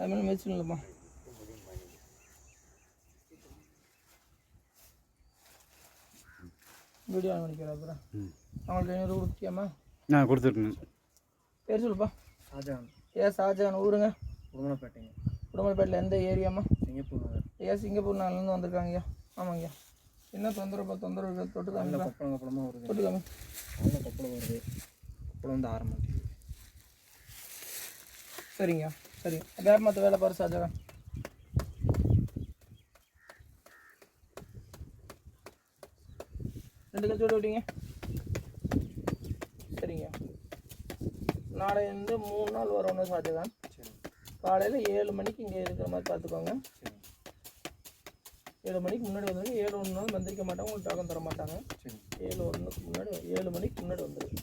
அது மாதிரி இல்லைப்பா வீடியோ ஆன் பண்ணிக்கிறேன் அப்புறம் ம். அவங்களுக்கு ஐநூறு கொடுத்தியாம்மா நான் கொடுத்துருக்கேன். பேர் சொல்லுப்பா. ஷாஜகான். ஏ ஷாஜகான் ஊருங்க? உடுமலைப்பேட்டைங்க. உடம்புப்பேட்டில் எந்த ஏரியாம்மா? சிங்கப்பூர் நகர். ஐயா சிங்கப்பூர் நாள்லேருந்து வந்திருக்காங்க ஐயா ஆமாங்கய்யா. என்ன தொந்தரவுப்பா தொந்தரவு இருக்கா? தொட்டு காமிப்பா கொப்பளம் கொப்பளமாக வருது. தொட்டு காமி நல்ல கொப்பளம் வருது. கொப்பளம் வந்து ஆற மாட்டேங்குது சரிங்க வேறு மற்ற வேலை பாரு ஷாஜகான். ரெண்டு கழிச்சு விட்டு விட்டீங்க. சரிங்க. நாளை வந்து மூணு நாள் வரணும் சரி. காலையில் ஏழு மணிக்கு இங்கே இருக்கிற மாதிரி பார்த்துக்கோங்க. ஏழு மணிக்கு முன்னாடி வந்துருங்க ஏழு ஒன்று நாள் வந்திருக்க மாட்டாங்க உங்களுக்கு டோக்கன் தர மாட்டாங்க. ஏழு ஒன்றுக்கு முன்னாடி ஏழு மணிக்கு முன்னாடி வந்துடும்